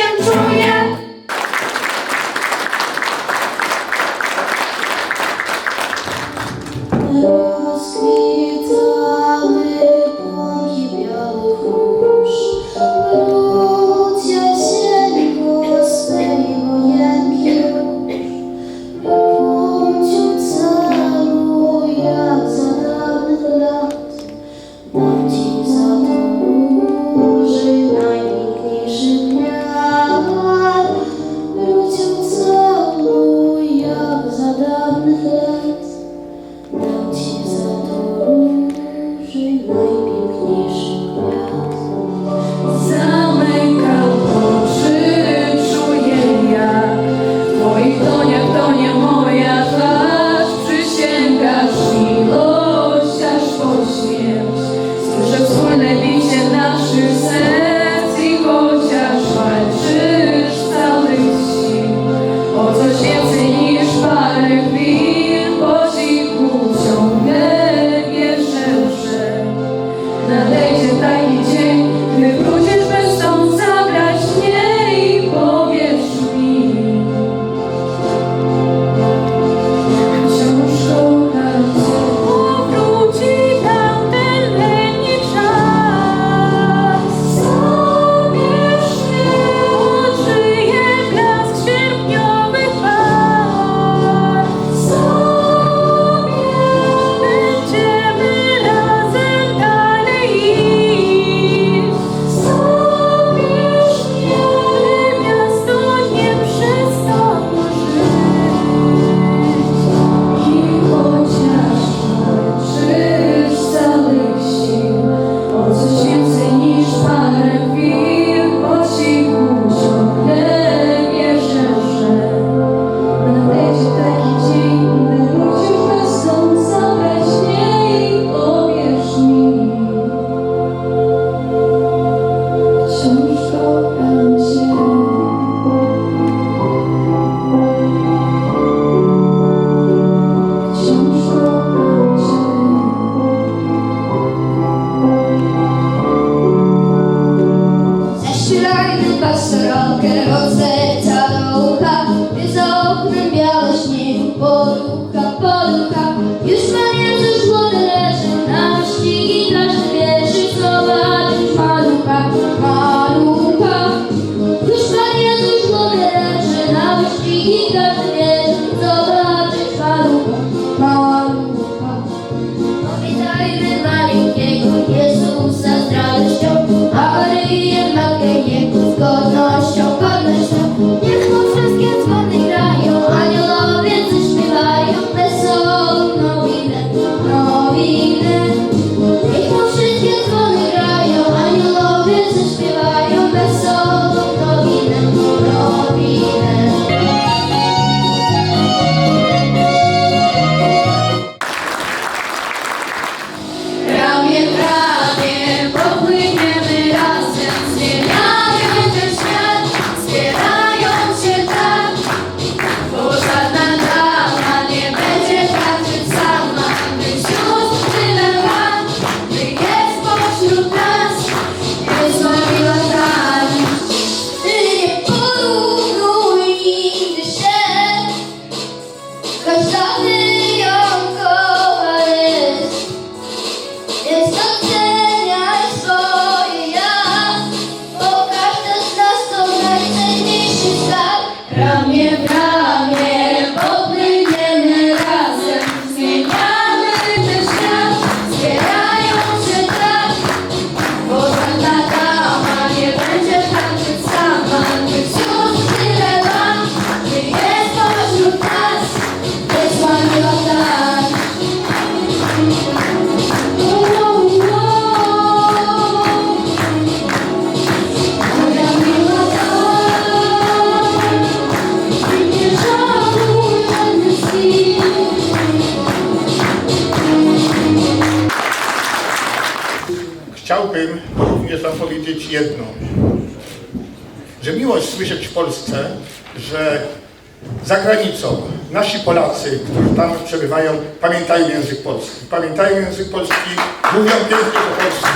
Świętuje. Thank Chciałbym również Wam powiedzieć jedno, że miłość słyszeć w Polsce, że za granicą nasi Polacy, którzy tam przebywają, pamiętają język polski. Pamiętają język polski, mówią pięknie po polsku.